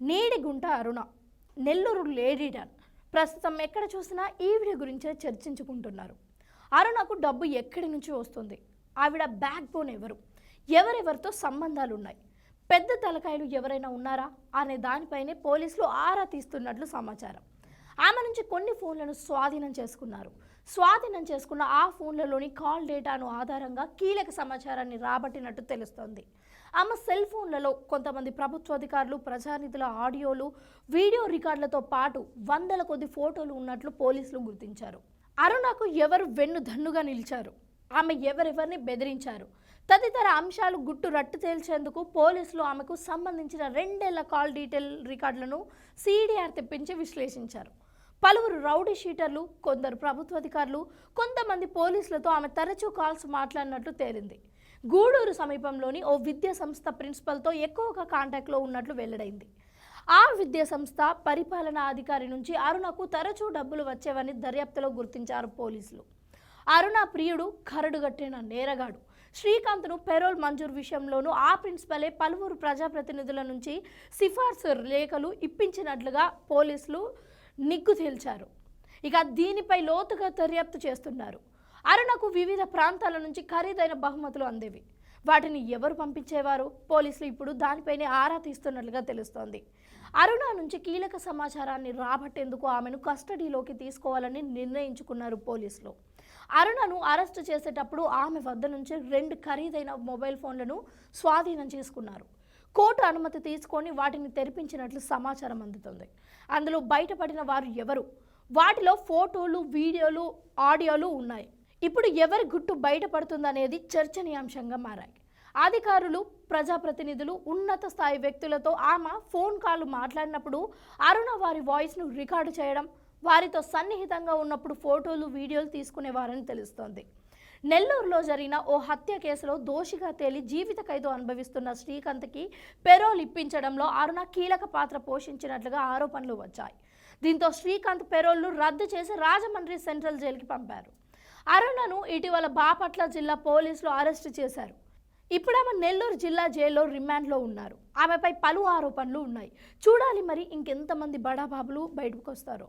నీడిగుంట అరుణ నెల్లూరు లేడీడన్ ప్రస్తుతం ఎక్కడ చూసినా ఈవిడ గురించే చర్చించుకుంటున్నారు. అరుణకు డబ్బు ఎక్కడి నుంచి వస్తుంది? ఆవిడ బ్యాక్ బోన్ ఎవరు? ఎవరెవరితో సంబంధాలు ఉన్నాయి పెద్ద తలకాయలు ఎవరైనా ఉన్నారా? అనే దానిపైనే పోలీసులు ఆరా తీస్తున్నట్లు సమాచారం. ఆమె నుంచి కొన్ని ఫోన్లను స్వాధీనం చేసుకున్నారు. స్వాధీనం చేసుకున్న ఆ ఫోన్లలోని కాల్ డేటాను ఆధారంగా కీలక సమాచారాన్ని రాబట్టినట్టు తెలుస్తోంది. ఆమె సెల్ ఫోన్లలో కొంతమంది ప్రభుత్వాధికారులు ప్రజానిధుల ఆడియోలు వీడియో రికార్డులతో పాటు వందల కొద్ది ఫోటోలు ఉన్నట్లు పోలీసులు గుర్తించారు. అరుణకు ఎవరు వెన్ను దన్నుగా నిలిచారు? ఆమె ఎవరెవరిని బెదిరించారు? తదితర అంశాలు గుట్టు రట్టు తేల్చేందుకు పోలీసులు ఆమెకు సంబంధించిన రెండేళ్ళ కాల్ డీటెయిల్ రికార్డులను సీడీఆర్ తెప్పించి విశ్లేషించారు. పలువురు రౌడీ షీటర్లు కొందరు ప్రభుత్వాధికారులు కొంతమంది పోలీసులతో ఆమె తరచూ కాల్స్ మాట్లాడినట్లు తేలింది. గూడూరు సమీపంలోని ఓ విద్యా సంస్థ ప్రిన్సిపల్తో ఎక్కువగా కాంటాక్ట్లో ఉన్నట్లు వెల్లడైంది. ఆ విద్యా సంస్థ పరిపాలనా అధికారి నుంచి అరుణకు తరచూ డబ్బులు వచ్చేవని దర్యాప్తులో గుర్తించారు పోలీసులు. అరుణ ప్రియుడు కరడుగట్టిన నేరగాడు. శ్రీకాంత్ను పెరోల్ మంజూరు విషయంలోనూ ఆ ప్రిన్సిపలే పలువురు ప్రజాప్రతినిధుల నుంచి సిఫార్సు లేఖలు ఇప్పించినట్లుగా పోలీసులు నిగ్గు తేల్చారు. ఇక దీనిపై లోతుగా దర్యాప్తు చేస్తున్నారు. అరుణకు వివిధ ప్రాంతాల నుంచి ఖరీదైన బహుమతులు అందేవి. వాటిని ఎవరు పంపించేవారు? పోలీసులు ఇప్పుడు దానిపైనే ఆరా తీస్తున్నట్లుగా తెలుస్తోంది. అరుణ నుంచి కీలక సమాచారాన్ని రాబట్టేందుకు ఆమెను కస్టడీలోకి తీసుకోవాలని నిర్ణయించుకున్నారు పోలీసులు. అరుణను అరెస్టు చేసేటప్పుడు ఆమె వద్ద నుంచి రెండు ఖరీదైన మొబైల్ ఫోన్లను స్వాధీనం చేసుకున్నారు. కోర్టు అనుమతి తీసుకొని వాటిని తెరిపించినట్లు సమాచారం అందుతుంది. అందులో బయటపడిన వారు ఎవరు? వాటిలో ఫోటోలు వీడియోలు ఆడియోలు ఉన్నాయి. ఇప్పుడు ఎవరి గుట్టు బయటపడుతుందనేది చర్చనీయాంశంగా మారాయి. అధికారులు ప్రజాప్రతినిధులు ఉన్నత స్థాయి వ్యక్తులతో ఆమె ఫోన్ కాల్ మాట్లాడినప్పుడు అరుణ వారి వాయిస్ను రికార్డు చేయడం వారితో సన్నిహితంగా ఉన్నప్పుడు ఫోటోలు వీడియోలు తీసుకునేవారని తెలుస్తోంది. నెల్లూరులో జరిగిన ఓ హత్య కేసులో దోషిగా తేలి జీవిత ఖైదు అనుభవిస్తున్న శ్రీకాంత్కి పెరోల్ ఇప్పించడంలో అరుణ కీలక పాత్ర పోషించినట్లుగా ఆరోపణలు వచ్చాయి. దీంతో శ్రీకాంత్ పెరోల్ను రద్దు చేసి రాజమండ్రి సెంట్రల్ జైలుకి పంపారు. అరుణను ఇటీవల బాపట్ల జిల్లా పోలీసులు అరెస్టు చేశారు. ఇప్పుడు ఆమె నెల్లూరు జిల్లా జైల్లో రిమాండ్లో ఉన్నారు. ఆమెపై పలు ఆరోపణలు ఉన్నాయి. చూడాలి మరి ఇంకెంతమంది బడాబాబులు బయటకు వస్తారో.